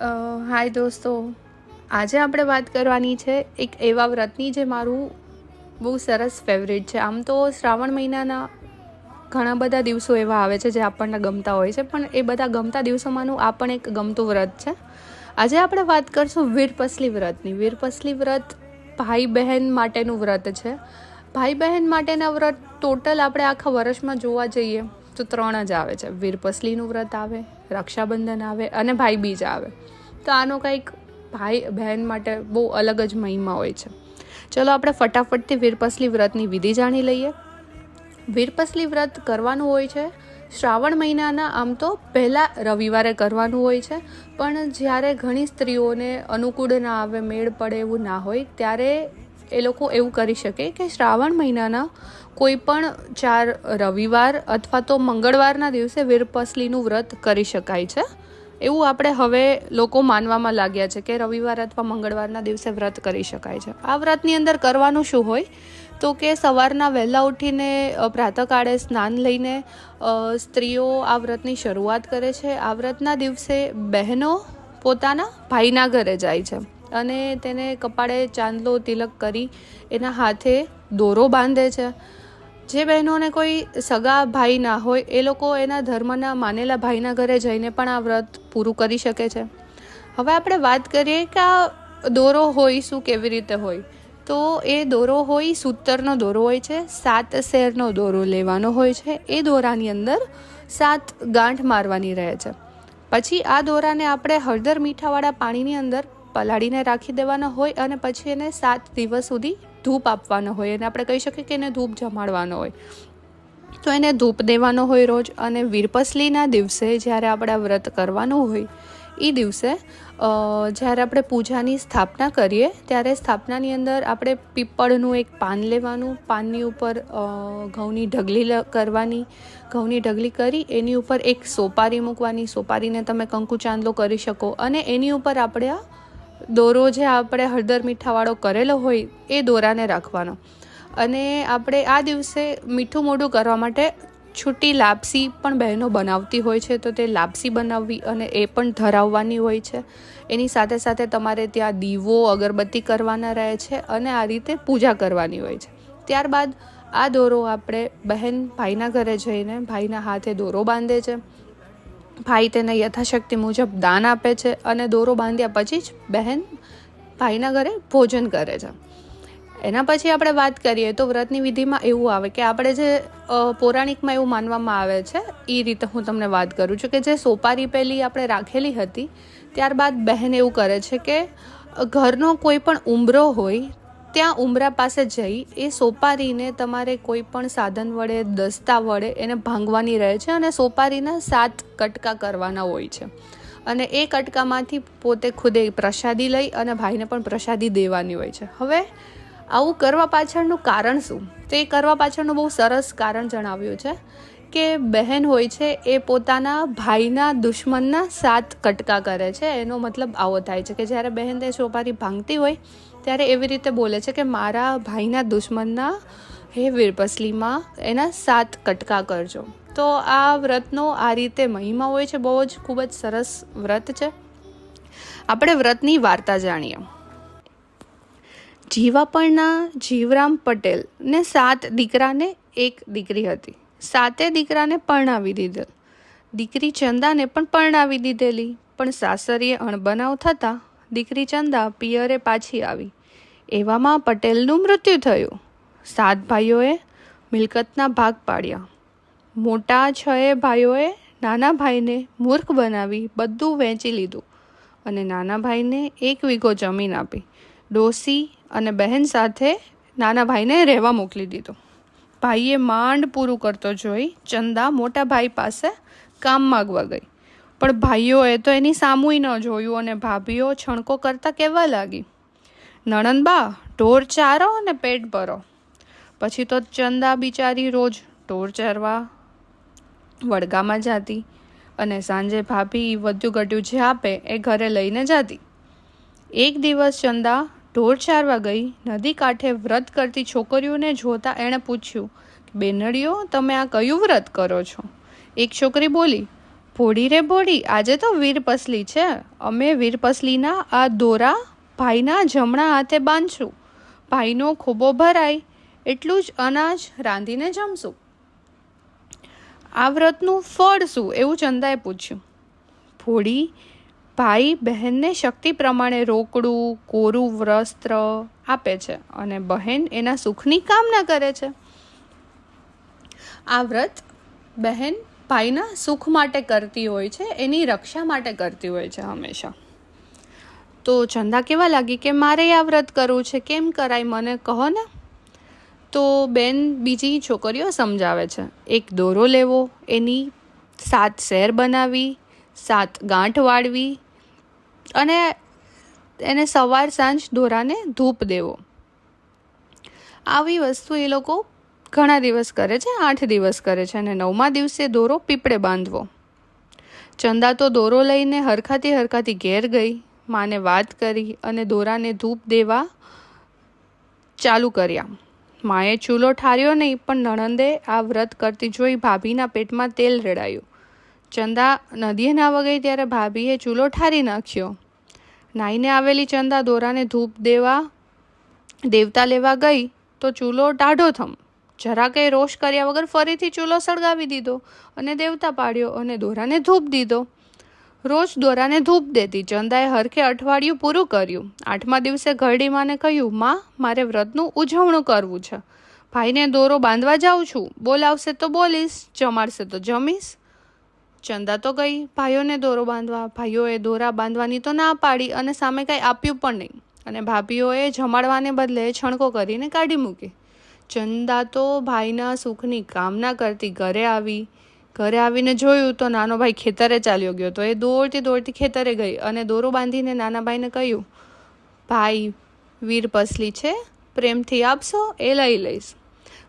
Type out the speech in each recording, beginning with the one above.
હાય દોસ્તો. આજે આપણે વાત કરવાની છે એક એવા વ્રતની જે મારું બહુ સરસ ફેવરેટ છે. આમ તો શ્રાવણ મહિનાના ઘણા બધા દિવસો એવા આવે છે જે આપણને ગમતા હોય છે, પણ એ બધા ગમતા દિવસોમાંનું આ પણ એક ગમતું વ્રત છે. આજે આપણે વાત કરશું વીરપસલી વ્રતની. વીરપસલી વ્રત ભાઈ બહેન માટેનું વ્રત છે. ભાઈ બહેન માટેના વ્રત ટોટલ આપણે આખા વર્ષમાં જોવા જઈએ તો ત્રણ જ આવે છે. વીરપસલીનું વ્રત આવે રક્ષાબંધન આવે અને ભાઈ બીજ આવે. તો આનો કંઈક ભાઈ, બહેન માટે બહુ અલગ જ મહિમા હોય છે. ચલો આપણે ફટાફટથી વીરપસલી વ્રતની વિધિ જાણી લઈએ. વીરપસલી વ્રત કરવાનું હોય છે. શ્રાવણ મહિનાના આમ તો પહેલાં રવિવારે કરવાનું હોય છે. પણ જ્યારે ઘણી સ્ત્રીઓને અનુકૂળ ના આવે, મેળ પડે એવું ના હોય, ત્યારે એ લોકો એવું કરી શકે કે શ્રાવણ મહિનાના કોઈ પણ ચાર રવિવાર અથવા તો મંગળવારના દિવસે વીરપસલીનું વ્રત કરી શકાય છે. એવું આપણે હવે લોકો માનવામાં લાગ્યા છે કે રવિવાર અથવા મંગળવારના દિવસે વ્રત કરી શકાય છે. આ વ્રતની અંદર કરવાનું શું હોય? તો કે સવારના વહેલા ઉઠીને પ્રાતઃકાળે સ્નાન લઈને સ્ત્રીઓ આ વ્રતની શરૂઆત કરે છે. આ વ્રતના દિવસે બહેનો પોતાના ભાઈના ઘરે જાય છે. અને તેને કપાળે ચાંદલો તિલક કરી એના હાથે દોરો બાંધે છે. જે બહેનોને કોઈ સગા ભાઈ ના હોય, એ લોકો એના ધર્મના માનેલા ભાઈના ઘરે જઈને પણ આ વ્રત પૂરું કરી શકે છે. હવે આપણે વાત કરીએ કે આ દોરો હોય શું કેવી રીતે હોય? તો એ દોરો હોય સૂતરનો દોરો હોય છે, સાત શેરનો દોરો લેવાનો હોય છે. એ દોરાની અંદર સાત ગાંઠ મારવાની રહે છે. પછી આ દોરાને આપણે હળદર મીઠાવાળા પાણીની અંદર પલાળીને રાખી દેવાના હોય અને પછી એને સાત દિવસ સુધી ધૂપ આપવાનો હોય. અને આપણે કહી શકીએ કે એને ધૂપ જમાડવાનો હોય. તો એને ધૂપ દેવાનો હોય રોજ અને વીરપસલીના દિવસે જ્યારે આપણે વ્રત કરવાનું હોય એ દિવસે જ્યારે આપણે પૂજાની સ્થાપના કરીએ, ત્યારે સ્થાપનાની અંદર આપણે પીપળનું એક પાન લેવાનું, પાનની ઉપર ઘઉંની ઢગલી કરવાની, ઘઉંની ઢગલી કરી, એની ઉપર એક સોપારી મૂકવાની. સોપારીને તમે કંકુ ચાંદલો કરી શકો અને એની ઉપર આપણે આ દોરો જે આપણે હળદર મીઠાવાળો કરેલો હોય એ દોરાને રાખવાનો. અને આપણે આ દિવસે મીઠું મોઢું કરવા માટે છૂટી લાપસી પણ બહેનો બનાવતી હોય છે, તો તે લાપસી બનાવવી અને એ પણ ધરાવવાની હોય છે. એની સાથે સાથે તમારે ત્યાં દીવો, અગરબત્તી કરવાના રહે છે અને આ રીતે પૂજા કરવાની હોય છે. ત્યારબાદ આ દોરો આપણે બહેન ભાઈના ઘરે જઈને ભાઈના હાથે દોરો બાંધે છે. ભાઈ તેને યથાશક્તિ મુજબ દાન આપે છે અને દોરો બાંધ્યા પછી જ બહેન ભાઈના ઘરે ભોજન કરે છે. એના પછી આપણે વાત કરીએ તો વ્રતની વિધિમાં એવું આવે કે આપણે જે પૌરાણિકમાં એવું માનવામાં આવે છે એ રીતે હું તમને વાત કરું છું કે જે સોપારી પહેલી આપણે રાખેલી હતી, ત્યારબાદ બહેન એવું કરે છે કે ઘરનો કોઈ પણ ઉંબરો હોય ત્યાં ઉમરા પાસે જઈ એ સોપારીને તમારે કોઈ પણ સાધન વડે, દસ્તા વડે એને ભાંગવાની રહે છે અને સોપારીના સાત કટકા કરવાના હોય છે. અને એ કટકામાંથી પોતે ખુદે પ્રસાદી લઈ અને ભાઈને પણ પ્રસાદી દેવાની હોય છે. હવે આવું કરવા પાછળનું કારણ શું? તો એ કરવા પાછળનું બહુ સરસ કારણ જણાવ્યું છે કે બહેન હોય છે એ પોતાના ભાઈના દુશ્મનના સાત કટકા કરે છે. એનો મતલબ આવો થાય છે કે જ્યારે બહેન તે સોપારી ભાંગતી હોય ત્યારે એવી રીતે બોલે છે કે મારા ભાઈના દુશ્મનના હે વીરપસલીમાં એના સાત કટકા કરજો. તો આ વ્રતનો આ રીતે મહિમા હોય છે, બહુ જ ખૂબ જ સરસ વ્રત છે. આપણે વ્રતની વાર્તા જાણીએ. જીવાપણના જીવરામ પટેલ ને સાત દીકરાને એક દીકરી હતી. સાતે દીકરાને પરણાવી દીધેલ. દીકરી ચંદાને પણ પરણાવી દીધેલી, પણ સાસરીએ અણબનાવ થતાં દીકરી ચંદા પિયરે પાછી આવી. એવામાં પટેલનું મૃત્યુ થયું. સાત ભાઈઓએ મિલકતના ભાગ પાડ્યા. મોટા છ ભાઈઓએ નાના ભાઈને મૂર્ખ બનાવી બધું વેચી લીધું અને નાના ભાઈને એક વીઘો જમીન આપી. ડોસી અને બહેન સાથે નાના ભાઈને રહેવા મોકલી દીધો. ભાઈએ માંડ પૂરું કરતો જોઈ ચંદા મોટા ભાઈ પાસે કામ માગવા ગઈ. પણ ભાઈઓએ તો એની સામુય ન જોયું અને ભાભીઓ છણકો કરતા કહેવા લાગી, નણંદબા, ઢોર ચારો અને પેટ ભરો. પછી તો ચંદા બિચારી રોજ ઢોર ચારવા વડગામાં જાતી અને સાંજે ભાભી વધ્યું ઘટ્યું જે આપે એ ઘરે લઈને જતી. એક દિવસ ચંદા ઢોર ચારવા ગઈ, નદી કાંઠે વ્રત કરતી છોકરીઓને જોતા એણે પૂછ્યું, બેનડીઓ, તમે આ કયું વ્રત કરો છો? એક છોકરી બોલી ભોળી રે ભોળી, આજે તો વીરપસલી છે. અમે વીરપસલીના આ દોરા ભાઈના જમણા હાથે બાંધશું. ભાઈનો ખોબો ભરાય, એટલું જ અનાજ રાંધીને જમશું. આ વ્રતનું ફળ શું? એવું ચંદાએ પૂછ્યું. ભોળી, ભાઈ બહેનને શક્તિ પ્રમાણે રોકડું, કોરું વસ્ત્ર આપે છે અને બહેન એના સુખની કામના કરે છે. આ વ્રત બહેન ભાઈના સુખ માટે કરતી હોય છે, એની રક્ષા માટે કરતી હોય છે હંમેશા. તો ચંદા કેવા લાગી કે મારે આ વ્રત કરવું છે, કેમ કરાય મને કહો ને? તો બેન બીજી છોકરીઓ સમજાવે છે, એક દોરો લેવો, એની સાત શેર બનાવી, સાત ગાંઠ વાળવી અને એને સવાર સાંજ દોરાને ધૂપ દેવો. આવી વસ્તુ એ લોકો ઘણા દિવસ કરે છે, આઠ દિવસ કરે છે અને નવમા દિવસે દોરો પીપળે બાંધવો. ચંદા તો દોરો લઈને હરખાતી હરખાતી ઘેર ગઈ. માને વાત કરી અને દોરાને ધૂપ દેવા ચાલુ કર્યા. માએ ચૂલો ઠાર્યો નહીં, પણ નણંદે આ વ્રત કરતી જોઈ ભાભીના પેટમાં તેલ રેડાયું. ચંદા નદીએ નાવા ગઈ ત્યારે ભાભીએ ચૂલો ઠારી નાખ્યો. નાઈને આવેલી ચંદા દોરાને ધૂપ દેવા, દેવતા લેવા ગઈ તો ચૂલો ટાઢો થમ જરા કંઈ રોષ કર્યા વગર ફરીથી ચૂલો સળગાવી દીધો અને દેવતા પાડ્યો અને દોરાને ધૂપ દીધો. રોજ દોરાને ધૂપ દેતી ચંદાએ હરખે અઠવાડિયું પૂરું કર્યું. આઠમા દિવસે ઘરડી માને કહ્યું, માં, મારે વ્રતનું ઉજવણું કરવું છે. ભાઈને દોરો બાંધવા જાઉં છું. બોલાવશે તો બોલીશ, જમાડશે તો જમીશ. ચંદા તો ગઈ. ભાઈઓને દોરો બાંધવા. ભાઈઓએ દોરા બાંધવાની તો ના પાડી અને સામે કાંઈ આપ્યું પણ નહીં. અને ભાભીઓએ જમાડવાને બદલે છણકો કરીને કાઢી મૂકી. ચંદા તો ભાઈના સુખની કામના કરતી ઘરે આવી. ઘરે આવીને જોયું તો નાનો ભાઈ ખેતરે ચાલ્યો ગયો તો એ દોડતી દોડતી ખેતરે ગઈ અને દોરો બાંધીને નાના ભાઈને કહ્યું, ભાઈ, વીર પસલી છે, પ્રેમથી આપશો, એ લઈ લઈશ.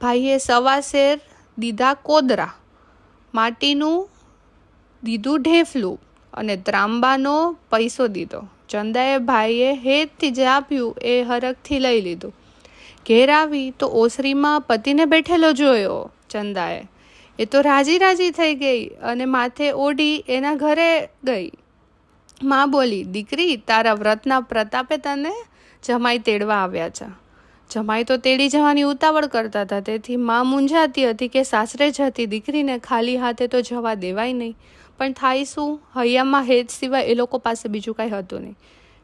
ભાઈએ સવા શેર દીધા કોદરા, માટીનું દીધું ઢેફલું અને ત્રાંબાનો પૈસો દીધો. ચંદાએ ભાઈએ હેતથી જે આપ્યું એ હરખથી લઈ લીધું. ઘેર આવી તો ઓસરીમાં પતિને બેઠેલો જોયો ચંદાએ. એ તો રાજી રાજી થઈ ગઈ અને માથે ઓઢી એના ઘરે ગઈ. માં બોલી, દીકરી, તારા વ્રતના પ્રતાપે તને જમાઈ તેડવા આવ્યા છે. જમાઈ તો તેડી જવાની ઉતાવળ કરતા હતા. તેથી માં મૂંઝાતી હતી કે સાસરે જતી દીકરીને ખાલી હાથે તો જવા દેવાય નહીં. પણ થાય શું? હૈયામાં હેત સિવાય એ લોકો પાસે બીજું કાંઈ હતું નહીં.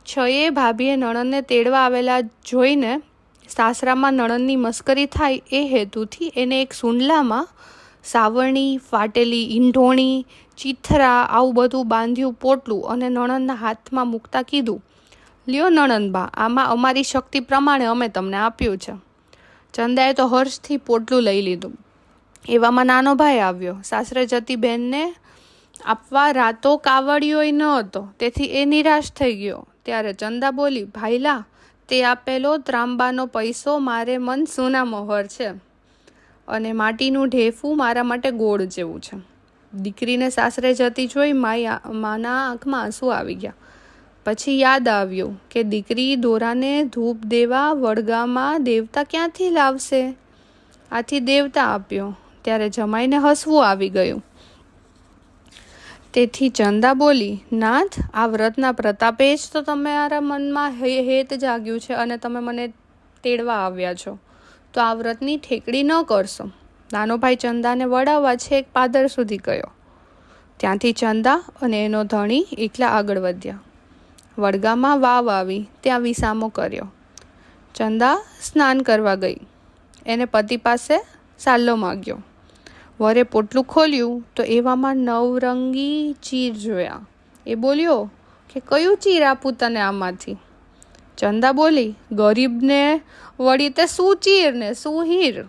છએ ભાભીએ નણંદને તેડવા આવેલા જોઈને સાસરામાં નણંદની મસ્કરી થાય એ હેતુથી એને એક સુંડલામાં સાવરણી, ફાટેલી ઈંઢોણી, ચીથરા આવું બધું બાંધ્યું પોટલું અને નણંદના હાથમાં મૂકતા કીધું, લ્યો નણંદબા, આમાં અમારી શક્તિ પ્રમાણે અમે તમને આપ્યું છે. ચંદાએ તો હર્ષથી પોટલું લઈ લીધું. એવામાં નાનો ભાઈ આવ્યો. સાસરે જતી બહેનને આપવા રાતો કાવડિયોય ન હતો. તેથી એ નિરાશ થઈ ગયો. ત્યારે ચંદા બોલી, ભાઈલા તે આપેલો ત્રાંબાનો પૈસો મારે મન સોના મોહર છે અને માટીનું ઢેફું મારા માટે ગોળ જેવું છે. દીકરીને સાસરે જતી જોઈ માય માના આંખમાં આંસુ આવી ગયા. પછી યાદ આવ્યું કે દીકરી દોરાને ધૂપ દેવા વડગામાં દેવતા ક્યાંથી લાવશે? આથી દેવતા આપ્યો. ત્યારે જમાઈને હસવું આવી ગયું. તેથી ચંદા બોલી, નાથ, આ વ્રતના પ્રતાપે જ તો તમારા મનમાં હેત જાગ્યું છે અને તમે મને તેડવા આવ્યા છો. તો આ વ્રતની ઠેકડી ન કરશો. નાનો ભાઈ ચંદાને વડાવવા છે એક પાદર સુધી ગયો. ત્યાંથી ચંદા અને એનો ધણી એકલા આગળ વધ્યા. વડગામાં વાવ આવી, ત્યાં વિસામો કર્યો. ચંદા સ્નાન કરવા ગઈ. એને પતિ પાસે સાલ્લો માગ્યો. વરે પોટલું ખોલ્યું તો એવામાં નવરંગી ચીર જોયા. એ બોલ્યો, કે કયું ચીર આપું તને આમાંથી? ચંદા બોલી, ગરીબને વળી તે શું ચીર ને શું હીર?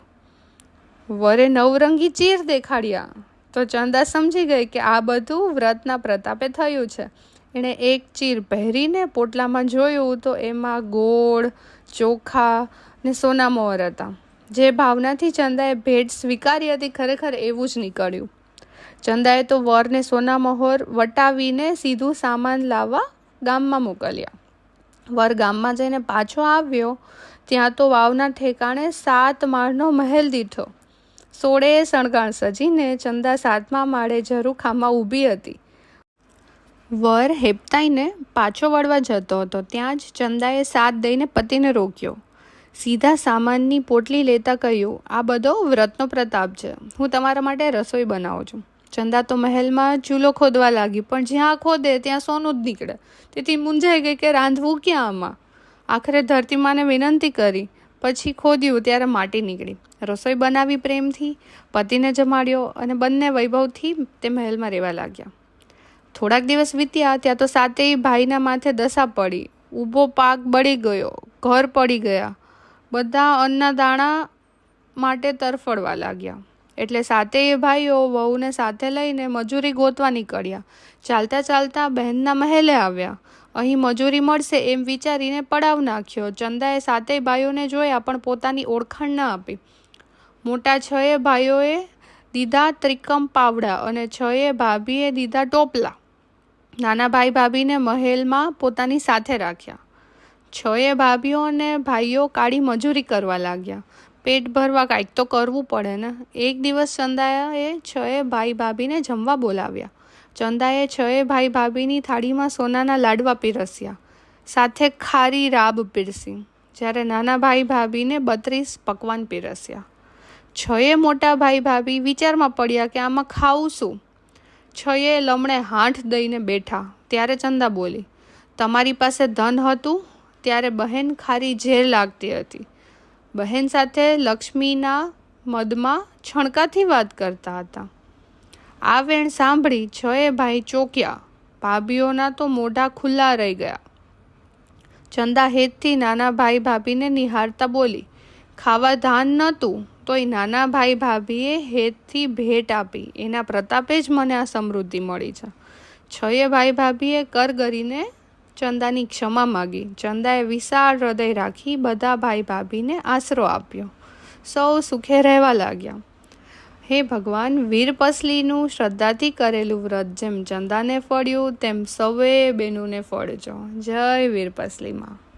વરે નવરંગી ચીર દેખાડ્યા. તો ચંદા સમજી ગઈ કે આ બધું વ્રતના પ્રતાપે થયું છે. એણે એક ચીર પહેરીને પોટલામાં જોયું તો એમાં ગોળ, ચોખા ને સોના મોર હતા. જે ભાવનાથી ચંદાએ ભેટ સ્વીકારી હતી, ખરેખર એવું જ નીકળ્યું. ચંદાએ તો વરને સોના મહોર વટાવીને સીધું સામાન લાવવા ગામમાં મોકલ્યા. વર ગામમાં જઈને પાછો આવ્યો, ત્યાં તો વાવના ઠેકાણે સાત માળનો મહેલ દીઠો. સોળે શણગાણ સજીને ચંદા સાતમા માળે ઝરૂખામાં ઊભી હતી. વર હેપતાઈને પાછો વળવા જતો હતો, ત્યાં જ ચંદાએ સાથ દઈને પતિને રોક્યો. સીધા સામાનની પોટલી લેતા કહ્યું, આ બધો વ્રતનો પ્રતાપ છે. હું તમારા માટે રસોઈ બનાવું છું. ચંદા તો મહેલમાં ચૂલો ખોદવા લાગી, પણ જ્યાં ખોદે ત્યાં સોનું જ નીકળે. તેથી મૂંઝાઈ ગઈ કે રાંધવું ક્યાં આમાં? આખરે ધરતીમાને વિનંતી કરી, પછી ખોદ્યું ત્યારે માટી નીકળી. રસોઈ બનાવી પ્રેમથી, પતિને જમાડ્યો અને બંને વૈભવથી તે મહેલમાં રહેવા લાગ્યા. થોડાક દિવસ વીત્યા ત્યાં તો સાતેય ભાઈના માથે દશા પડી. ઊભો પાક બળી ગયો, ઘર પડી ગયા. બધા અન્નના દાણા માટે તરફડવા લાગ્યા. એટલે સાતેય ભાઈઓ વહુને સાથે લઈને મજૂરી ગોતવા નીકળ્યા. ચાલતા ચાલતા બહેનના મહેલે આવ્યા. અહીં મજૂરી મળશે એમ વિચારીને પડાવ નાખ્યો. ચંદાએ સાતેય ભાઈઓને જોયા પણ પોતાની ઓળખાણ ન આપી. મોટા છએ ભાઈઓએ દીધા ત્રિકમ પાવડા અને છએ ભાભીએ દીધા ટોપલા. નાના ભાઈ ભાભીને મહેલમાં પોતાની સાથે રાખ્યા. છએ ભાભીઓ અને ભાઈઓ કાળી મજૂરી કરવા લાગ્યા. પેટ ભરવા કાંઈક તો કરવું પડે ને. એક દિવસ ચંદાએ છએ ભાઈ ભાભીને જમવા બોલાવ્યા. ચંદાએ છએ ભાઈ ભાભીની થાળીમાં સોનાના લાડવા પીરસ્યા. સાથે ખારી રાબ પીરસી. જ્યારે નાના ભાઈ ભાભીને બત્રીસ પકવાન પીરસ્યા. છએ મોટા ભાઈ ભાભી વિચારમાં પડ્યા કે આમાં ખાવું શું? છએ લમણે હાંઠ દઈને બેઠા. ત્યારે ચંદા બોલી, તમારી પાસે ધન હતું? ત્યારે બહેન ખારી ઝેર લાગતી હતી. બહેન સાથે લક્ષ્મીના મદમાં છણકાથી વાત કરતા હતા. આ વેણ સાંભળી છએ ભાઈ ચોક્યા, ભાભીઓના તો મોઢા ખુલ્લા રહી ગયા. ચંદા હેતથી નાના ભાઈ ભાભીને નિહાળતા બોલી, ખાવા ધાન નહોતું, તોય નાના ભાઈ ભાભીએ હેતથી ભેટ આપી. એના પ્રતાપે જ મને આ સમૃદ્ધિ મળી છે. છએ ભાઈ ભાભીએ કર કરીને ચંદાની ક્ષમા માગી. ચંદાએ વિશાળ હૃદય રાખી બધા ભાઈ ભાભીને આશરો આપ્યો. સૌ સુખે રહેવા લાગ્યા. હે ભગવાન, વીરપસલીનું શ્રદ્ધાથી કરેલું વ્રત જેમ ચંદાને ફળ્યું, તેમ સૌએ બેનુને ફળજો. જય વીરપસલીમાં.